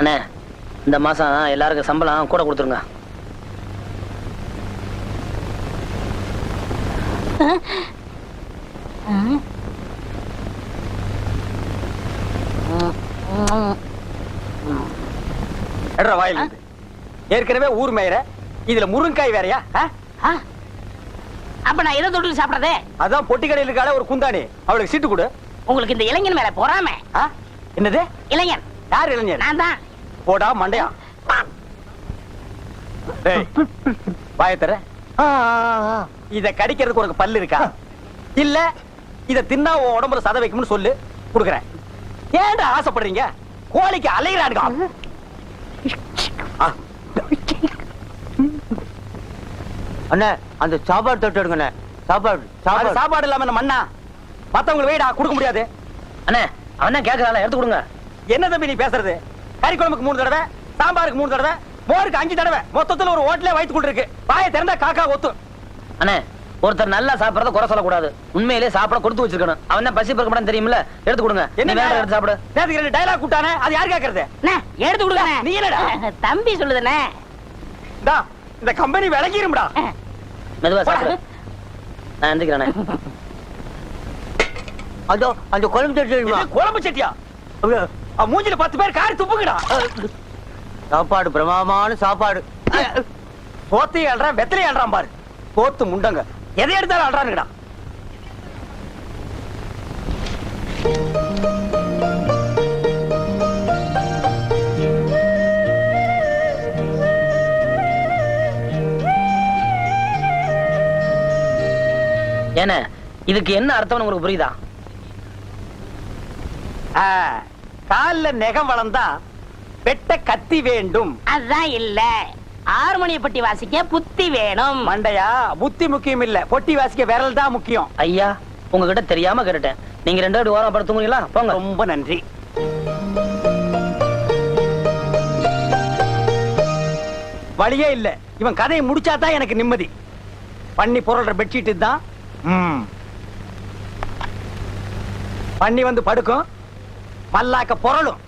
அண்ணே இந்த மாசம் எல்லாருக்கும் சம்பளம் கூட கொடுத்துருங்க. எடுற வாயில். ஏற்கனவே ஊர் மேயற இதுல முருங்காய் வேறயா? அப்ப நான் எதை தொட்டு சாப்பிடறதே? அதான் பொட்டி கடையில் இருக்காள ஒரு குந்தாணி. அவளுக்கு சீட்டு கொடு. உங்களுக்கு இந்த இளைஞன் மேல பொறாம? என்னது? இளைஞன். யார் இளைஞர் நான் தான். போடா மண்டையா? டேய், வாயை தர இத கடிக்கிறதுக்கு உனக்கு பல்லு இருக்கா? இல்ல இத தின்னா உடம்புல சத வைக்கும்னு சொல்லு குடுக்குறேன். ஏன்டா ஆசைப்படுறீங்க? கோழிக்கு அலைகிறானுங்க ஆ, அண்ணே அந்த சாப்பாடு தொட்டு எடுங்கண்ணே. சாப்பாடு சாப்பாடு. சாப்பாடு இல்லாம மண்ணா? மத்தவங்களுக்கு வெயிடா கொடுக்க முடியாது. அண்ணே அவன் தான் கேட்கறாள் எடுத்து கொடுங்க. என்ன தம்பி நீ பேசுறது? கறி குழம்புக்கு மூணு தடவை சாம்பாருக்கு மூணு தடவை மோருக்கு அஞ்சு தடவை. மொத்தத்துல ஒரு ஹோட்டலே கொண்டு இருக்கு. வாயை திறந்தா காக்கா ஒத்து. அண்ணே ஒருத்தர் நல்லா சாப்பிடறத குறை சொல்லக்கூடாது. உண்மையிலே சாப்பிட கொடுத்து வச்சிருக்கணும். அவன் தான் பசி பிறக்க மாட்டான்னு தெரியுமில்ல? எடுத்து கொடுங்க. என்ன வேற எடுத்து சாப்பிடு. நேத்துக்கு ரெண்டு டைலாக் கூட்டானே அது யார் கேக்குறது? அண்ணே, எடுத்து கொடுங்க. நீ என்னடா? தம்பி சொல்லுதுண்ணே. டா இந்த கம்பெனி விளங்கிரும்டா மெதுவா சாப்பிடு. நான் எந்திரிக்கிறேண்ணே அதோ அந்த குழம்பு இது குழம்பு சட்டியா? மூஞ்சில பத்து பேர் காரி துப்புங்கடா. சாப்பாடு பிரமாதமான சாப்பாடு. போத்தி அல்றான் வெத்தலை அல்றான் பாரு. போத்து முண்டங்க. எதை எடுத்தாலும் அல்றானுங்கடா ஏண்ணே இதுக்கு என்ன அர்த்தம்னு உங்களுக்கு புரியுதா? ஆ, கால்ல நெகம் வளர்ந்தா வெட்ட கத்தி வேண்டும். அதுதான் இல்ல. ஆறுமணிய பட்டி வாசிக்க புத்தி வேணும். மண்டையா? புத்தி முக்கியம் இல்ல. பொட்டி வாசிக்க விரல் தான் முக்கியம். ஐயா உங்ககிட்ட தெரியாம கேட்டுட்டேன். நீங்க ரெண்டு பேரும் ஓரம் படுத்து தூங்குறீங்களா போங்க. ரொம்ப நன்றி. வழியே இல்ல. இவன் கதையை முடிச்சாதான் எனக்கு நிம்மதி. பண்ணி புரள்ற பெட்ஷீட் தான். பண்ணி வந்து படுக்கும். பல்லாக்க பொருளும்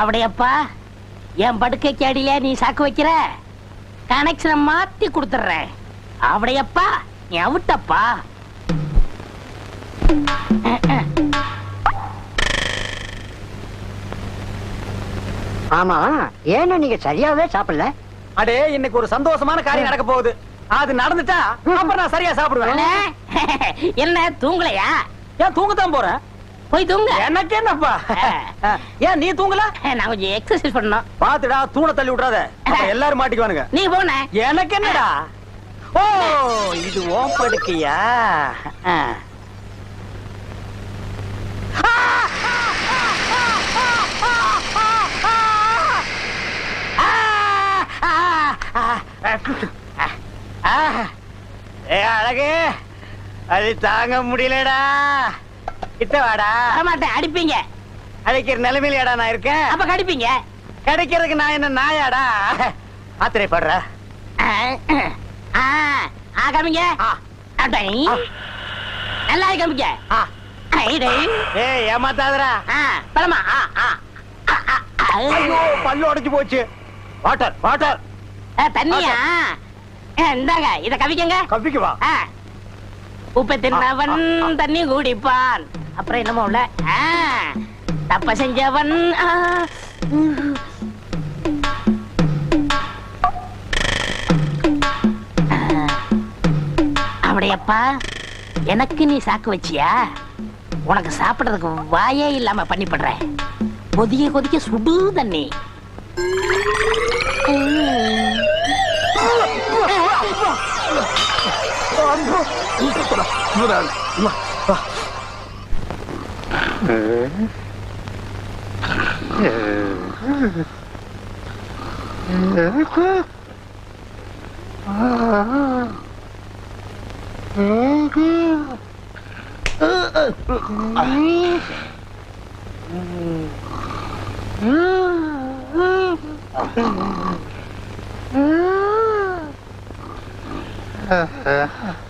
அப்படியப்பா என் படுக்கைக்கு அடியில நீ சாக்கு வைக்கிற கனெக்ஷனை மாத்தி கொடுத்துறேன் அப்படியப்பா நீ அவுட்டப்பா ஆமா ஏன்னா நீங்க சரியாவே சாப்பிடல? அடே இன்னைக்கு ஒரு சந்தோஷமான காரியம் நடக்க போகுது. அது நடந்துட்டா அப்புறம் நான் சரியா சாப்பிடுவேன். என்ன? தூங்கலையா? ஏன் தூங்கத்தான் போறேன்? போய் தூங்க. எனக்கு என்னப்பா? ஏன் நீ தூங்கல? நான் கொஞ்சம் எக்ஸசைஸ் பண்ணணும். பாத்துடா தூண தள்ளி அப்புறம் எல்லாரும் மாட்டிக்குவானுங்க. நீ போன எனக்கு என்னடா? ஓ இது ஓம் படுக்கையா? ஏ அழகு அது தாங்க முடியலடா. கிட்ட வாடா. மாட்டேன் அடிப்பீங்க. அழைக்கிற நிலைமையிலடா நான் இருக்கேன். அப்ப கடிப்பீங்க. கிடைக்கிறதுக்கு நான் என்ன நாயாடா? ஆத்திரைப்படுற ஆ, ஆ, ஆ, காமிங்க. ஆ. அடை. ஆ. நல்லா. ஐடை. ஏய் ஆ. ஐயோ பல்லு உடைஞ்சு போச்சு. Water water. தண்ணியா? இந்தாங்க இத கவிக்கங்க. கப்பிக்கு வா ஆ. உப்பை தின்னவன் தண்ணி குடிப்பான். அப்புறம் என்னமோ உள்ள? தப்ப செஞ்சவன். அப்படியப்பா எனக்கு நீ சாக்கு வச்சியா? உனக்கு சாப்பிடுறதுக்கு வாயே இல்லாம பண்ணி படுறேன் கொதிக்க கொதிக்க சுடு தண்ணி. Uh-huh.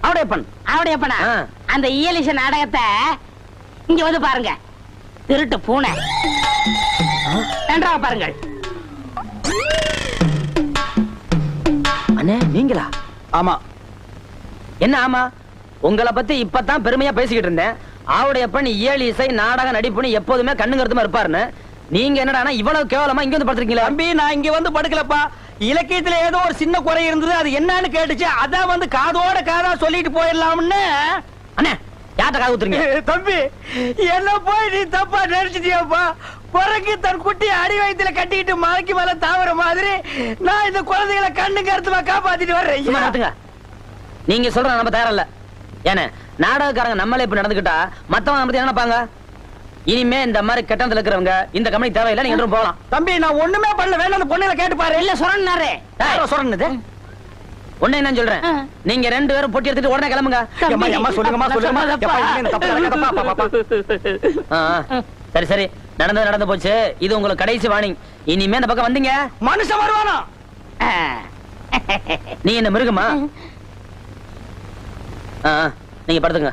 அவடைய பண் அவடையப்பனா? ஆ. அந்த இயலிச நாடகத்தை இங்க வந்து பாருங்க. திருட்டு பூனை. நன்றாக பாருங்கள். அண்ணே நீங்களா? ஆமா. என்ன ஆமா? உங்களை பத்தி இப்பதான் பெருமையா பேசிக்கிட்டு இருந்தேன். ஆவுடைய பெண் இயல் இசை நாடக நடிப்புன்னு எப்போதுமே கண்ணு கருத்துமா இருப்பாருன்னு. நீங்க என்னடானா இவ்வளவு கேவலமா இங்க வந்து படுத்திருக்கீங்களா? தம்பி நான் இங்க வந்து படுக்கலப்பா. இலக்கியத்துல ஏதோ ஒரு சின்ன குறை இருந்தது. அது என்னன்னு கேட்டுச்சு. அதான் வந்து காதோட காதா சொல்லிட்டு போயிடலாம்னு. அண்ணே யார்கிட்ட காது ஊத்துறீங்க தம்பி என்ன போய் நீ தப்பா நினைச்சிட்டியாப்பா? பிறகு தன் குட்டி அடி வயித்துல கட்டிக்கிட்டு மலைக்கு மேல தாவற மாதிரி நான் இந்த குழந்தைகளை கண்ணு கருத்துமா காப்பாத்திட்டு வர்றேன். நீங்க சொல்ற நம்ம தயாரில்ல. ஏன்னா நாடகக்காரங்க நம்மளே இப்ப நடந்துக்கிட்டா மத்தவங்க நம்ம நினைப்பாங்க? இனிமே இந்த மாதிரி கெட்டத்துல இருக்கிறவங்க இந்த கம்பெனி தேவையில்லை நீங்க என்றும் போகலாம். தம்பி நான் ஒண்ணுமே பண்ணல வேணும் அந்த பொண்ணுல கேட்டு பாரு. இல்ல சொன்னாரு யாரோ சொல்றது ஒண்ணு என்ன சொல்றேன். நீங்க ரெண்டு பேரும் பொட்டி எடுத்துட்டு உடனே கிளம்புங்க. சரி சரி. நடந்தது நடந்து போச்சு. இது உங்களுக்கு கடைசி வார்னிங் இனிமே இந்த பக்கம் வந்தீங்க. மனுஷன் வருவானா. நீ என்ன மிருகமா? ஆ, ஆ. நீங்க படுத்துங்க.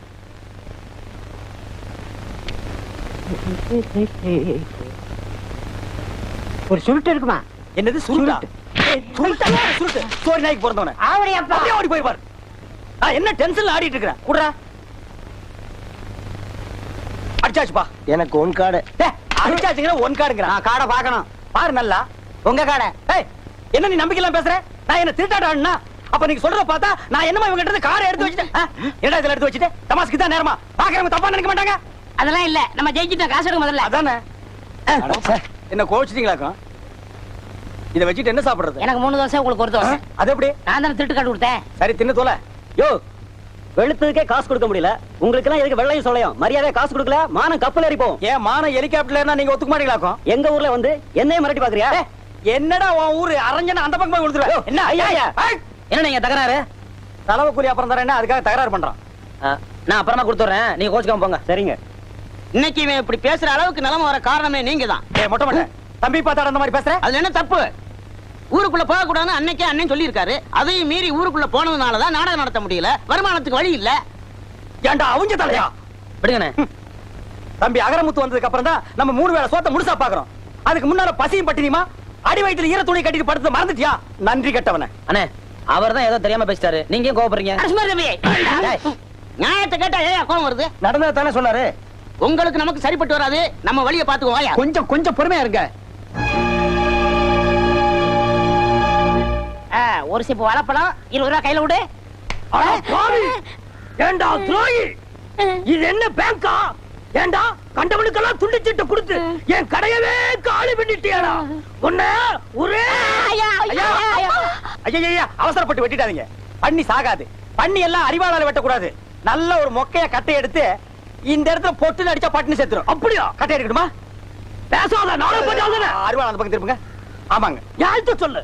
ஒரு சுருட்டு இருக்குமா? என்னது சுருட்டா? சுருட்டா. சுருட்டு சோரி நாய்க்கு பிறந்தவன. ஆவடியப்பா அப்படியே ஓடி போய் பாரு. நான் என்ன டென்ஷன்ல ஆடிட்டு இருக்கிறேன் குடுறா. அடிச்சாச்சுப்பா. எனக்கு ஒன் கார்டு டேய், அடிச்சாச்சுங்கிற ஒன் கார்டுங்கிறான் நான் காடை பார்க்கணும். பாரு நல்லா. உங்க காடை. ஏய் என்ன நீ நம்பிக்கைலாம் பேசுற? நான் என்ன திருட்டாடான்னா அப்ப நீங்க சொல்றத பார்த்தா நான் என்னமா இவங்க கிட்ட இருந்து காரை எடுத்து வச்சுட்டேன்? என்னடா இதுல எடுத்து வச்சுட்டு? தமாஸ்க்கு தான் நேரமா? பாக்குறவங்க தப்பா நினைக்க மாட்டாங்க? அதெல்லாம் இல்ல. நம்ம ஜெயிச்சிட்டோம். காசு எடுக்க முதல்ல. அதானே. என்ன கோவிச்சிட்டீங்களாக்கும் இத வச்சுட்டு என்ன சாப்பிடுறது? எனக்கு மூணு தோசை உங்களுக்கு ஒரு? தோசை. அது எப்படி? நான் தானே திருட்டு காட்டு கொடுத்தேன் சரி தின்னு தோல. யோ வெளுத்ததுக்கே காசு கொடுக்க முடியல. உங்களுக்கு எல்லாம் எதுக்கு வெள்ளையும் சொல்லையும் மரியாதையா காசு கொடுக்கல மானம் கப்பல் ஏறி போகும் ஏன் மான ஹெலிகாப்டர்ல நீங்க ஒத்துக்க மாட்டீங்களாக்கும் எங்க ஊர்ல வந்து என்னைய மிரட்டி பாக்குறியா? என்னடா உன் ஊரு? அரஞ்சன அந்த பக்கம் போய் கொடுத்துருவேன் என்ன? ஐயா என்ன நீங்க தகராறு? தலைவ கூலி அப்புறம் தரேன் அதுக்காக தகராறு பண்றான். நான் அப்புறமா கொடுத்துறேன் நீங்க கோச்சுக்காம போங்க. சரிங்க. இன்னைக்கு இவன் இப்படி பேசுற அளவுக்கு நிலைமை வர காரணமே நீங்க தான் ஏய் மொட்டை மொட்டை. தம்பி பார்த்தாட அந்த மாதிரி பேசுற? அதுல என்ன தப்பு? ஊருக்குள்ள போக கூடாதுன்னு அன்னைக்கே அண்ணன் சொல்லியிருக்காரு. அதையும் மீறி ஊருக்குள்ள போனதுனால தான் நாடகம் நடத்த முடியல. வருமானத்துக்கு வழி இல்ல. ஏன்டா அவுஞ்ச தலையா? விடுங்கண்ணே. தம்பி அகரமுத்து வந்ததுக்கு அப்புறம் தான் நம்ம மூணு வேளை சோத்த முழுசா பாக்குறோம். அதுக்கு முன்னால பசியும் பட்டினியுமா? அடி வயித்துல ஈர துணி கட்டிட்டு படுத்து மறந்துட்டியா? நன்றி கெட்டவன. அண்ணே அவர் தான் ஏதோ தெரியாம பேசிட்டாரு. நீங்க டேய், நியாயத்தை கேட்டா ஏன் கோவம் வருது? நடந்தது தானே சொன்னாரு. உங்களுக்கு நமக்கு சரிப்பட்டு வராது. நம்ம வழியை பாத்துக்கோ கொஞ்சம் கொஞ்சம் பொறுமையா இருங்க. ஒரு சிப்பு வாழைப்பழம் இருபது ரூபா கையில விடு. ஏண்டா துரோகி? இது என்ன பேங்கா? ஏண்டா கண்டவனுக்கெல்லாம் துண்டிச்சிட்டு கொடுத்து என் கடையவே காலி பண்ணிட்டியாடா. உன்ன ஒரே ஐயா, அவசரப்பட்டு வெட்டிட்டாதீங்க பண்ணி சாகாது. பண்ணி எல்லாம் அறிவாளால வெட்டக்கூடாது. நல்ல ஒரு மொக்கைய கட்டை எடுத்து இந்த இடத்துல பொட்டு அடிச்சா பட்டுன்னு செத்துரும் அப்படியா? கட்டை எடுக்கணுமா பேசாத நாளை பண்ணாத அறிவாள அந்த பக்கம் திரும்புங்க. ஆமாங்க. யார்கிட்ட சொல்லு?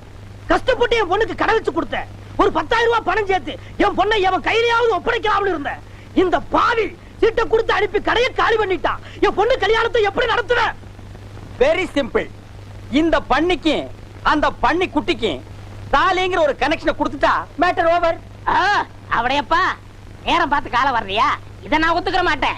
கஷ்டப்பட்டு என் பொண்ணுக்கு கடை வச்சு கொடுத்தேன். ஒரு பத்தாயிரம் ரூபாய் பணம் சேர்த்து என் பொண்ணை எவன் கையிலேயாவது ஒப்படைக்கலாம்னு இருந்தேன். இந்த பாவி சீட்டை கொடுத்து அனுப்பி கடையை காலி பண்ணிட்டான் என் பொண்ணு கல்யாணத்தை எப்படி நடத்துவேன் வெரி சிம்பிள் இந்த பண்ணிக்கு அந்த பண்ணி குட்டிக்கு தாலிங்கிற ஒரு கனெக்ஷனை கொடுத்துட்டா மேட்டர் ஓவர் ஆ, அவடையப்பா. நேரம் பார்த்து காலம் வர்றியா? இதை நான் ஒத்துக்கிற மாட்டேன்.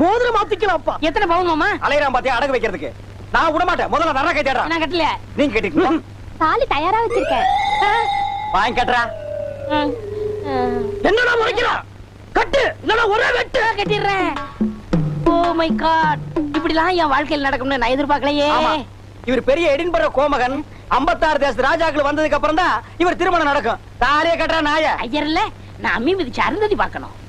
மோதிரம் மாத்திக்கலாம்ப்பா. எத்தனை பவுன் மாமா? அலையராம் பாத்தியா அடகு வைக்கிறதுக்கு. நான் விட மாட்டேன். முதல்ல நர கைத்தேடா நான் கட்டல. நீங்க கேட்டீங்களா தாலி தயாரா வச்சிருக்கேன். வாங்கி கட்டுறா. என்னடா முறைக்கிறா? கட்டு. இல்லனா ஒரே வெட்டு. கட்டிடுறேன். Oh my god. இப்படிலாம் என் வாழ்க்கையில் நடக்கும்னு நான் எதிர்பார்க்கலையே. இவர் பெரிய எடின்பர கோமகன். 56 தேச ராஜாக்கள் வந்ததுக்கு அப்புறம் தான் இவர் திருமணம் நடக்கும். தாலிய கட்டுறா நாய. ஐயர் இல்ல நான் அம்மி மிதிச்சு அருந்ததி பார்க்கணும்.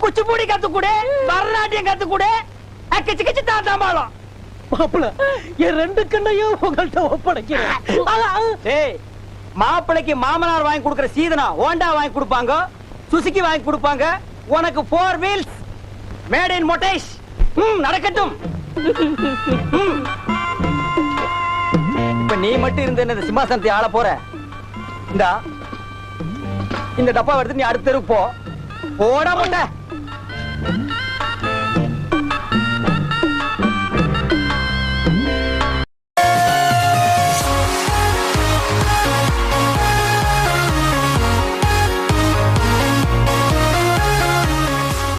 குச்சிப்புடி கத்துக்குடு. பரதநாட்டியம் கத்துக்குடு. கிச்சு கிச்சு தான் தாம்பாளம் மாப்பிள என் ரெண்டு கண்ணையும் உங்கள்ட்ட ஒப்படைக்கிறேன். மாப்பிளைக்கு மாமனார் வாங்கி கொடுக்கிற சீதனா ஹோண்டா வாங்கி கொடுப்பாங்க? சுசுகி வாங்கி கொடுப்பாங்க? உனக்கு ஃபோர் வீல்ஸ் மேட் இன் மொட்டேஷ் நடக்கட்டும். இப்ப நீ மட்டும் இருந்த இந்த சிம்மாசனத்தை ஆள போற. இந்தா இந்த டப்பா எடுத்து நீ அடுத்த தெருவுக்கு போ. போட மாட்ட